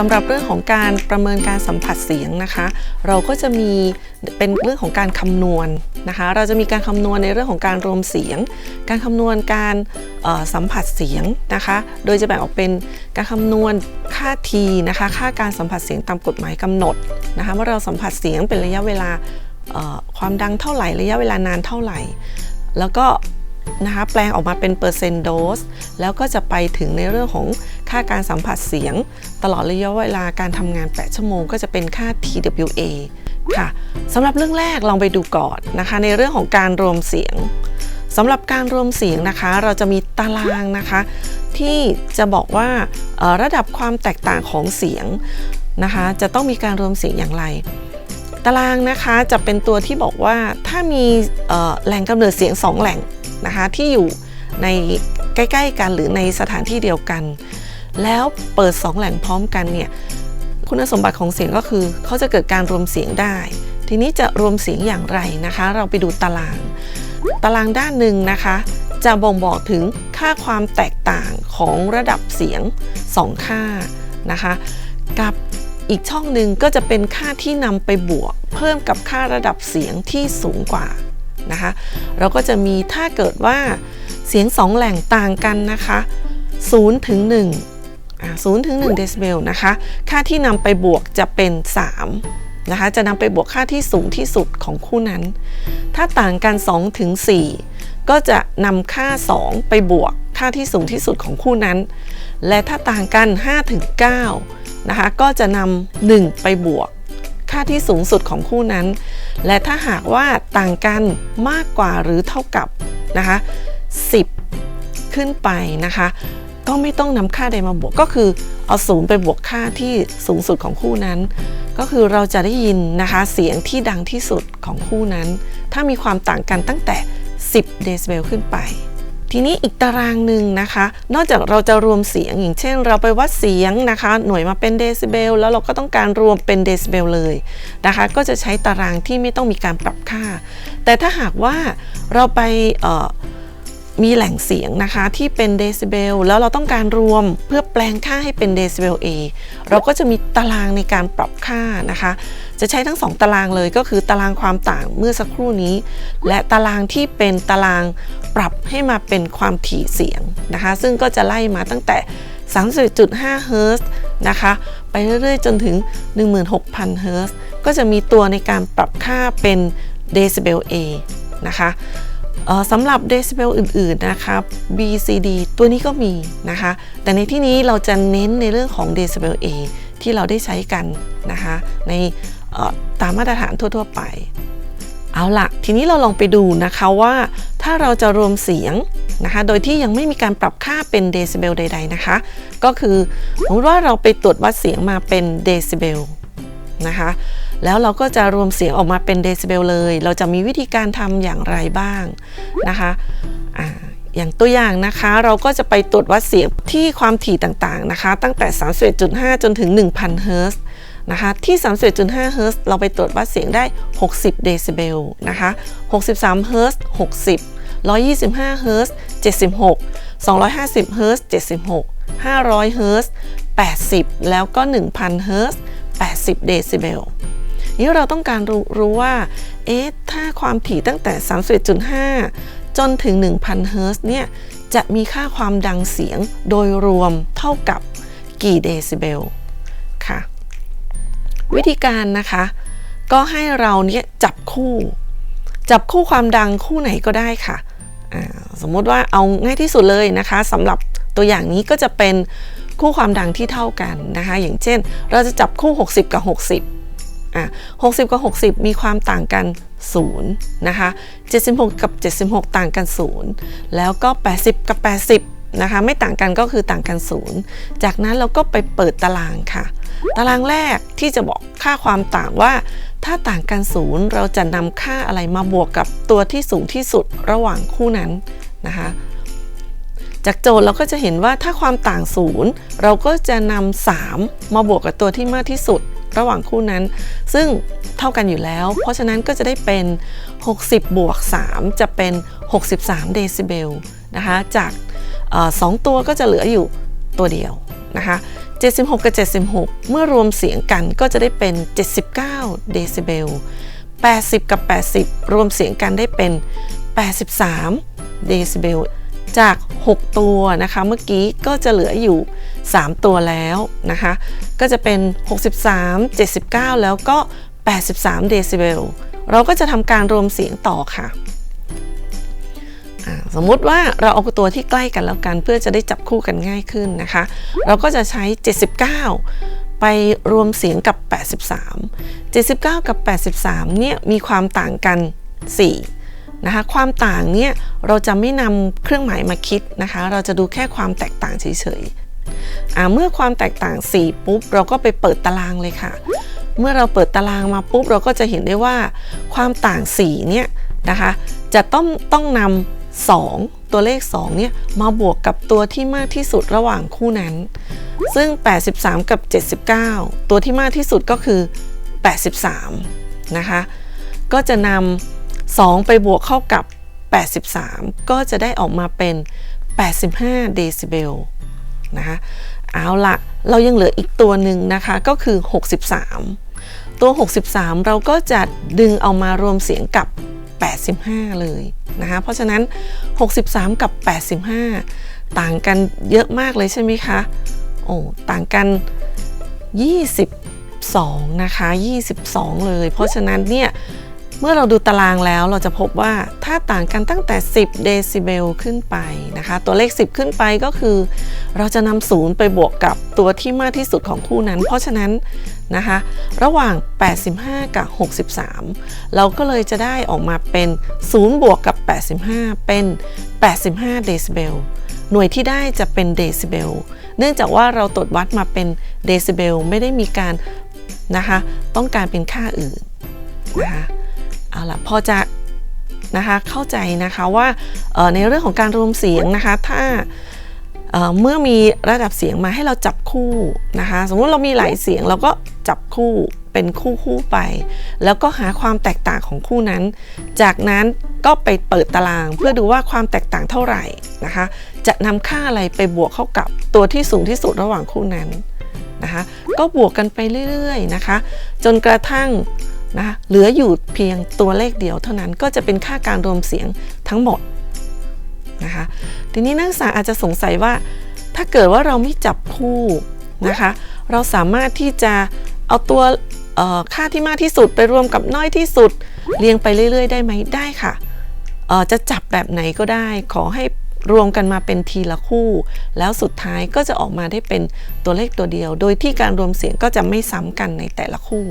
สำหรับเรื่องของการประเมินการสัมผัสเสียงนะคะ เราก็จะมีเป็นเรื่องของการคำนวณนะคะ เราจะมีการคำนวณในเรื่องของการรวมเสียง การคำนวณการสัมผัสเสียงนะคะ โดยจะแบ่งออกเป็นการคำนวณค่าทีนะคะ ค่าการสัมผัสเสียงตามกฎหมายกำหนดนะคะว่าเราสัมผัสเสียงเป็นระยะเวลาความดังเท่าไหร่ระยะเวลานานเท่าไหร่ แล้วก็นะคะแปลงออกมาเป็นเปอร์เซ็นต์โดสแล้วก็จะไปถึงในเรื่องของ ค่าการสัมผัสเสียง ตลอดระยะเวลาการทำงาน 8 ชั่วโมงก็จะเป็นค่า TWA ค่ะสำหรับเรื่องแรกลองไปดูก่อนนะคะ ในเรื่องของการรวมเสียงสำหรับการรวมเสียงนะคะ เราจะมีตารางนะคะ ที่จะบอกว่าระดับความแตกต่างของเสียงนะคะ จะต้องมีการรวมเสียงอย่างไร ตารางนะคะจะเป็นตัวที่บอกว่าถ้ามีแหล่งกำเนิดเสียง2แหล่งนะคะที่อยู่ในใกล้ ๆ กันหรือในสถานที่เดียวกัน แล้วเปิด 2 แหล่งพร้อมกันเนี่ยคุณสมบัติของเสียงก็คือ เขาจะเกิดการรวมเสียงได้ ทีนี้จะรวมเสียงอย่างไรนะคะ เราไปดูตาราง ตารางด้านหนึ่งนะคะ จะบ่งบอกถึงค่าความแตกต่างของระดับเสียง 2 ค่านะคะ กับอีกช่องหนึ่งก็จะเป็นค่าที่นำไปบวก เพิ่มกับค่าระดับเสียงที่สูงกว่านะคะ เราก็จะมีถ้าเกิดว่าเสียง2แหล่งต่างกันนะคะ0ถึง1อ่า 0ถึง1เดซิเบลนะคะ ค่าที่นำไปบวกจะเป็น 3 นะคะ จะนำไปบวกค่าที่สูงที่สุดของคู่นั้น ถ้าต่างกัน2ถึง4ก็จะนำค่า 2 ไปบวกค่าที่สูงที่สุดของคู่นั้น และถ้าต่างกัน5ถึง9นะคะ ก็จะนำ1ไปบวกค่าที่สูงสุดของคู่นั้น และถ้าหากว่าต่างกันมากกว่าหรือเท่ากับนะคะ10 ขึ้นไปนะคะ ก็ไม่ต้องนำค่าใดมาบวก ก็คือเอาศูนย์ไปบวกค่าที่สูงสุดของคู่นั้น ก็คือเราจะได้ยินนะคะเสียงที่ดังที่สุดของคู่นั้น ถ้ามีความต่างกันตั้งแต่ 10 เดซิเบลขึ้นไป ทีนี้อีกตารางหนึ่งนะคะ นอกจากเราจะรวมเสียงอย่างเช่น เราไปวัดเสียงนะคะ หน่วยมาเป็นเดซิเบลแล้วเราก็ต้องการรวมเป็นเดซิเบลเลยนะคะ ก็จะใช้ตารางที่ไม่ต้องมีการปรับค่า แต่ถ้าหากว่าเราไปเออ มีแหล่งเสียงนะคะที่เป็นเดซิเบลแล้วเราต้องการรวมเพื่อแปลงค่าให้เป็นเดซิเบล A เราก็จะมีตารางในการปรับค่านะคะ จะใช้ทั้ง 2 ตารางเลยก็คือตารางความต่างเมื่อสักครู่นี้ และตารางที่เป็นตารางปรับให้มาเป็นความถี่เสียงนะคะ ซึ่งก็จะไล่มาตั้งแต่31.5เฮิร์ตซ์นะคะไปเรื่อยๆ จนถึง 16,000เฮิร์ตซ์ก็จะมีตัวในการปรับค่าเป็นเดซิเบล A นะคะ สำหรับเดซิเบลอื่นๆนะคะ BCD ตัวนี้ก็มีนะคะ แต่ในที่นี้เราจะเน้นในเรื่องของเดซิเบล A ที่เราได้ใช้กันนะคะ ในตามมาตรฐานทั่ว ๆ ไป เอาละทีนี้เราลองไปดูนะคะว่าถ้าเราจะรวมเสียงนะคะ โดยที่ยังไม่มีการปรับค่าเป็นเดซิเบลใด ๆนะคะ ก็คือสมมติว่าเราไปตรวจวัดเสียงมาเป็นเดซิเบลนะคะ แล้วเราก็จะรวมเสียงออกมาเป็นเดซิเบลเลย เราจะมีวิธีการทำอย่างไรบ้างนะคะอาอย่างตัวอย่างนะคะเราก็จะไปตรวจวัดเสียงที่ความถี่ต่างๆนะคะ ตั้งแต่ 31.5 จนถึง 1,000 เฮิร์ตซ์นะคะที่31.5เฮิร์ตซ์เราไปตรวจวัดเสียงได้ 60 เดซิเบลนะคะ63เฮิร์ตซ์60 125เฮิร์ตซ์76 250เฮิร์ตซ์76 500เฮิร์ตซ์80 แล้วก็ 1,000เฮิร์ตซ์80 เดซิเบล นี่เราต้องการรู้รว่า เอ๊ะ ถ้าความถี่ตั้งแต่ 31.5 จนถึง 1,000 เฮิรตซ์เนี่ย จะมีค่าความดังเสียงโดยรวมเท่ากับกี่เดซิเบล ค่ะ วิธีการนะคะ ก็ให้เราเนี่ยจับคู่ จับคู่ความดังคู่ไหนก็ได้ค่ะ สมมติว่าเอาง่ายที่สุดเลยนะคะสำหรับตัวอย่างนี้ก็จะเป็นคู่ความดังที่เท่ากันนะคะ อย่างเช่น เราจะจับคู่ 60 กับ 60 อะ60 กับ 60 มีความต่างกัน 0 นะคะ 76 กับ 76 ต่างกัน 0 แล้วก็ 80 กับ 80 นะคะ ไม่ต่างกันก็คือต่างกัน 0 จากนั้นเราก็ไปเปิดตารางค่ะ ตารางแรกที่จะบอกค่าความต่างว่า ถ้าต่างกันศูนย์เราจะนำค่าอะไรมาบวกกับตัวที่สูงที่สุดระหว่างคู่นั้นนะคะจากโจทย์เราก็จะเห็นว่าถ้าความต่างศูนย์เราก็จะนำ3มาบวกกับตัวที่มากที่สุด ระหว่างคู่นั้น ซึ่งเท่ากันอยู่แล้ว เพราะฉะนั้นก็จะได้เป็น 60 บวก 3 จะเป็น 63 เดซิเบลนะคะ จากสองตัวก็จะเหลืออยู่ตัวเดียวนะคะ76 กับ 76 เมื่อรวมเสียงกันก็จะได้เป็น 79 เดซิเบล 80 กับ 80 รวมเสียงกันได้เป็น 83 เดซิเบล จาก 6 ตัวนะคะเมื่อกี้ก็จะเหลืออยู่ 3 ตัวแล้วนะคะ ก็จะเป็น 63 79 แล้วก็ 83 เดซิเบลเราก็จะทำการรวมเสียงต่อค่ะสมมุติว่าเราเอาตัวที่ใกล้กันแล้วกันเพื่อจะได้จับคู่กันง่ายขึ้นนะคะ เราก็จะใช้ 79 ไปรวมเสียงกับ 83 79 กับ 83เนี่ยมีความต่างกัน 4 นะคะความต่างเนี่ยเราจะไม่นำเครื่องหมายมาคิดนะคะ เราจะดูแค่ความแตกต่างเฉยๆเมื่อความแตกต่าง 4 ปุ๊บ เราก็ไปเปิดตารางเลยค่ะ เมื่อเราเปิดตารางมาปุ๊บ เราก็จะเห็นได้ว่าความต่าง 4 เนี่ยนะคะ จะต้องต้องนำ2 ตัวเลข 2 เนี่ย มาบวกกับตัวที่มากที่สุดระหว่างคู่นั้น ซึ่ง 83 กับ 79 ตัวที่มากที่สุดก็คือ 83 นะคะ ก็จะนำ 2 ไปบวกเข้ากับ 83 ก็จะได้ออกมาเป็น 85 เดซิเบลนะคะเอาละเรายังเหลืออีกตัวหนึ่งนะคะก็คือ 63 ตัว 63 เราก็จะดึงเอามารวมเสียงกับ 85 เลยนะคะเพราะฉะนั้น 63 กับ 85 ต่างกันเยอะมากเลยใช่ไหมคะโอ้ต่างกัน 22 นะคะ 22 เลย เพราะฉะนั้นเนี่ย เมื่อเราดูตารางแล้วเราจะพบว่าถ้าต่างกันตั้งแต่ 10 เดซิเบลขึ้นไปนะคะ ตัวเลข 10 ขึ้นไปก็คือ เราจะนำศูนย์ไปบวกกับตัวที่มากที่สุดของคู่นั้น เพราะฉะนั้นนะคะ ระหว่าง 85 กับ 63 เราก็เลยจะได้ออกมาเป็น 0 บวกกับ 85 เป็น 85 เดซิเบลหน่วยที่ได้จะเป็นเดซิเบลเนื่องจากว่าเราตรวจวัดมาเป็นเดซิเบลไม่ได้มีการนะคะ ต้องการเป็นค่าอื่นนะคะ เอาล่ะพอจะนะคะเข้าใจนะคะว่าในเรื่องของการรวมเสียงนะคะถ้าเมื่อมีระดับเสียงมาให้เราจับคู่นะคะสมมุติเรามีหลายเสียงเราก็จับคู่เป็นคู่คู่ไป แล้วก็หาความแตกต่างของคู่นั้น จากนั้นก็ไปเปิดตารางเพื่อดูว่าความแตกต่างเท่าไหร่นะคะ จะนำค่าอะไรไปบวกเข้ากับตัวที่สูงที่สุดระหว่างคู่นั้นนะคะ ก็บวกกันไปเรื่อยๆนะคะ จนกระทั่ง นะเหลืออยู่เพียงตัวเลขเดียวเท่านั้นก็จะเป็นค่าการรวมเสียงทั้งหมดนะคะทีนี้นักศึกษาอาจจะสงสัยว่า ถ้าเกิดว่าเราไม่จับคู่นะคะเราสามารถที่จะเอาตัวค่าที่มากที่สุดไปรวมกับน้อยที่สุดเรียงไปเรื่อยๆ ได้ไหมได้ค่ะจะจับแบบไหนก็ได้ ขอให้รวมกันมาเป็นทีละคู่ แล้วสุดท้ายก็จะออกมาได้เป็นตัวเลขตัวเดียว โดยที่การรวมเสียงก็จะไม่ซ้ำกันในแต่ละคู่